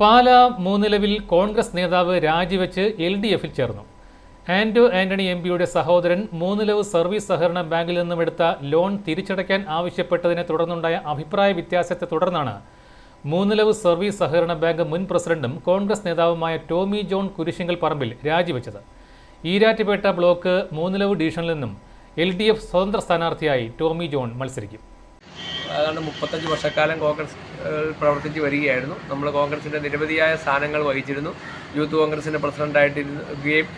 പാല മൂന്നിലവിൽ കോൺഗ്രസ് നേതാവ് രാജിവെച്ച് L D എഫിൽ ചേർന്നു. ആൻഡോ ആന്റണി എം പിയുടെ സഹോദരൻ മൂന്നിലവ് സർവീസ് സഹകരണ ബാങ്കിൽ നിന്നും എടുത്ത ലോൺ തിരിച്ചടയ്ക്കാൻ ആവശ്യപ്പെട്ടതിനെ തുടർന്നുണ്ടായ അഭിപ്രായ വ്യത്യാസത്തെ തുടർന്നാണ് മൂന്നിലവ് സർവീസ് സഹകരണ ബാങ്ക് മുൻ പ്രസിഡന്റും കോൺഗ്രസ് നേതാവുമായ ടോമി ജോൺ കുരിശിങ്കൽ പറമ്പിൽ രാജിവെച്ചത്. ഈരാറ്റുപേട്ട ബ്ലോക്ക് മൂന്നിലവ് ഡിവിഷനിൽ നിന്നും എൽ ഡി എഫ് സ്വതന്ത്ര സ്ഥാനാർത്ഥിയായി ടോമി ജോൺ മത്സരിക്കും. ഏതാണ്ട് മുപ്പത്തഞ്ച് വർഷക്കാലം കോൺഗ്രസ് പ്രവർത്തിച്ച് വരികയായിരുന്നു. നമ്മൾ കോൺഗ്രസിന്റെ നിരവധിയായ സ്ഥാനങ്ങൾ വഹിച്ചിരുന്നു. യൂത്ത് കോൺഗ്രസിന്റെ പ്രസിഡന്റായിട്ടിരിക്കുകയും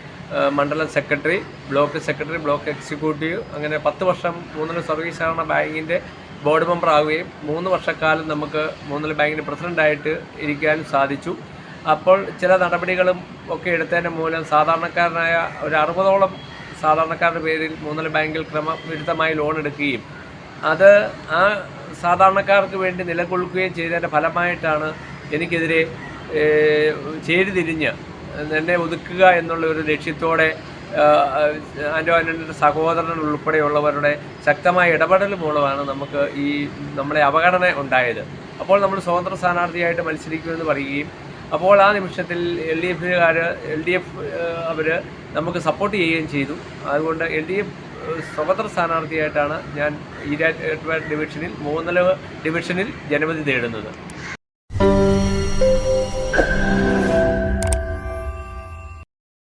മണ്ഡലം secretary block secretary block executive അങ്ങനെ പത്ത് വർഷം മൂന്നില സർവീസ് സഹകരണ ബാങ്കിന്റെ ബോർഡ് മെമ്പർ ആവുകയും മൂന്ന് വർഷക്കാലം നമുക്ക് മൂന്നില ബാങ്കിന്റെ പ്രസിഡന്റായിട്ട് ഇരിക്കാനും സാധിച്ചു. അപ്പോൾ ചില നടപടികളും ഒക്കെ എടുത്തതിന് മൂലം സാധാരണക്കാരനായ ഒരു അറുപതോളം സാധാരണക്കാരുടെ പേരിൽ മൂന്നര ബാങ്കിൽ ക്രമവിരുദ്ധമായി ലോൺ എടുക്കുകയും അത് ആ സാധാരണക്കാർക്ക് വേണ്ടി നിലകൊള്ളുകയും ചെയ്തതിന്റെ ഫലമായിട്ടാണ് എനിക്കെതിരെ ചേരിതിരിഞ്ഞ് എന്നെ ഒതുക്കുക എന്നുള്ള ഒരു ലക്ഷ്യത്തോടെ ആന്റോ സഹോദരൻ ഉൾപ്പെടെയുള്ളവരുടെ ശക്തമായ ഇടപെടൽ മൂലമാണ് നമുക്ക് ഈ നമ്മളെ അവഗണന ഉണ്ടായത്. അപ്പോൾ നമ്മൾ സ്വതന്ത്ര സ്ഥാനാർത്ഥിയായിട്ട് മത്സരിക്കുമെന്ന് പറയുകയും അപ്പോൾ ആ നിമിഷത്തിൽ എൽ ഡി എഫുകാർ എൽ ഡി എഫ് അവർ നമുക്ക് സപ്പോർട്ട് ചെയ്യുകയും ചെയ്തു. അതുകൊണ്ട് എൽ ഡി എഫ് സ്വതന്ത്ര സ്ഥാനാർത്ഥിയായിട്ടാണ് ഞാൻ ഈരാറ്റ് ഡിവിഷനിൽ മൂന്നല ഡിവിഷനിൽ ജനവിധി തേടുന്നത്